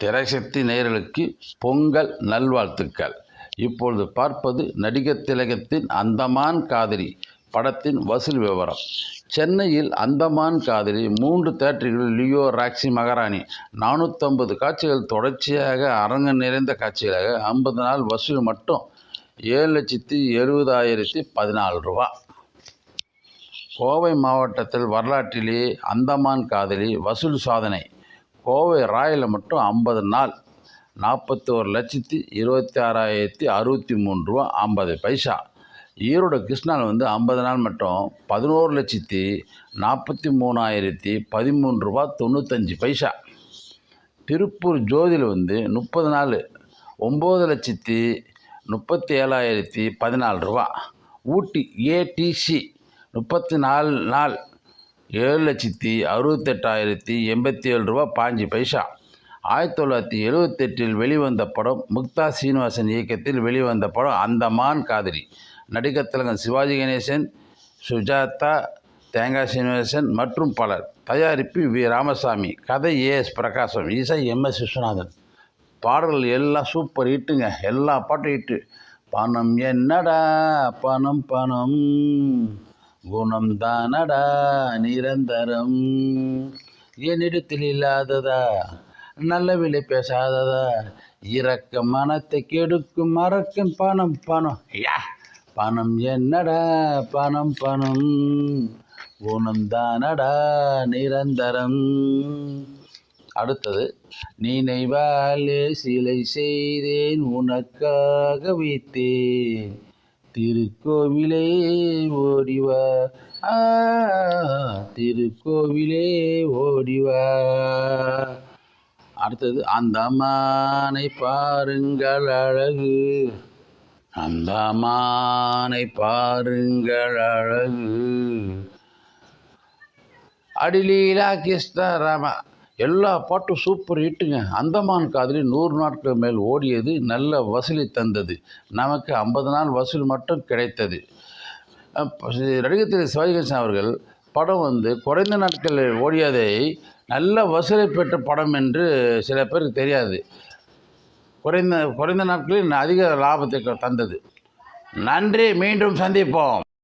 திரைசக்தி நேயர்களுக்கு பொங்கல் நல்வாழ்த்துக்கள். இப்பொழுது பார்ப்பது நடிகர் திலகத்தின் அந்தமான் காதலி படத்தின் வசூல் விவரம். சென்னையில் அந்தமான் காதலி மூன்று தேட்டர்களில் லியோ ராக்ஸி மகாராணி நானூற்றம்பது காட்சிகள் தொடர்ச்சியாக அரங்கம் நிறைந்த காட்சிகளாக ஐம்பது நாள் வசூல் மட்டும் ஏழு லட்சத்தி எழுபதாயிரத்தி பதினாலு ரூபா. கோவை மாவட்டத்தில் வரலாற்றிலேயே அந்தமான் காதலி வசூல் சாதனை. கோவை ராயில் மட்டும் ஐம்பது நாள். நாற்பத்தி ஒரு லட்சத்தி இருபத்தி ஆறாயிரத்தி அறுபத்தி மூணு ரூபா ஐம்பது பைசா. ஈரோடு கிருஷ்ணாவில் வந்து ஐம்பது நாள் மட்டும் பதினோரு லட்சத்தி நாற்பத்தி மூணாயிரத்தி பதிமூணு ரூபா தொண்ணூத்தஞ்சு பைசா. திருப்பூர் ஜோதியில் வந்து முப்பது நாள் ஒம்பது லட்சத்தி முப்பத்தி ஏழாயிரத்தி பதினாலு ரூபா. ஊட்டி ஏடிசி முப்பத்தி நாலு நாள் ஏழு லட்சத்தி அறுபத்தெட்டாயிரத்தி எண்பத்தி ஏழு ரூபா பாஞ்சு பைசா. ஆயிரத்தி தொள்ளாயிரத்தி எழுபத்தெட்டில் வெளிவந்த படம் முக்தா சீனிவாசன் இயக்கத்தில் வெளிவந்த படம் அந்தமான் காதலி. நடிகர் திலகன் சிவாஜி கணேசன் சுஜாதா தேங்காய் சீனிவாசன் மற்றும் பலர். தயாரிப்பு வி. ராமசாமி கதை ஏ. எஸ். பிரகாசம் இசை எம்எஸ் விஸ்வநாதன். பாடல்கள் எல்லாம் சூப்பர் ஹிட்டுங்க எல்லா பாட்டும் ஹிட்டு. பணம் என்னடா பணம் பணம். குணம் தானடா நிரந்தரம். என்னிடத்தில் இல்லாததா? நல்ல விலை பேசாததா? இறக்க மனத்தை கெடுக்கும் மறக்கும் பணம் பணம். யா பணம் என்னடா? பணம் பணம். குணம் தானடா நிரந்தரம். அடுத்தது நினைவாலே சிலை செய்தேன் உனக்காக வைத்தேன். திருக்கோவிலே ஓடிவா. ஆ, திருக்கோவிலே ஓடிவா. அடுத்தது அந்த மானை பாருங்கள் அழகு. அந்த மானை பாருங்கள் அழகு. அடிலீலா கிருஷ்ணராம எல்லா பாட்டும் சூப்பர் ஹிட்டுங்க அந்தமான் காதலி நூறு நாட்கள் மேல் ஓடியது நல்ல வசூலி தந்தது. நமக்கு ஐம்பது நாள் வசூல் மட்டும் கிடைத்தது. அப்ப சி- நடிகர் திரு அவர்கள் படம் வந்து குறைந்த நாட்களில் ஓடியதை நல்ல வசூலை பெற்ற படம் என்று சில பேருக்கு தெரியாது. குறைந்த குறைந்த நாட்களில் அதிக லாபத்தை தந்தது. நன்றி மீண்டும் சந்திப்போம்.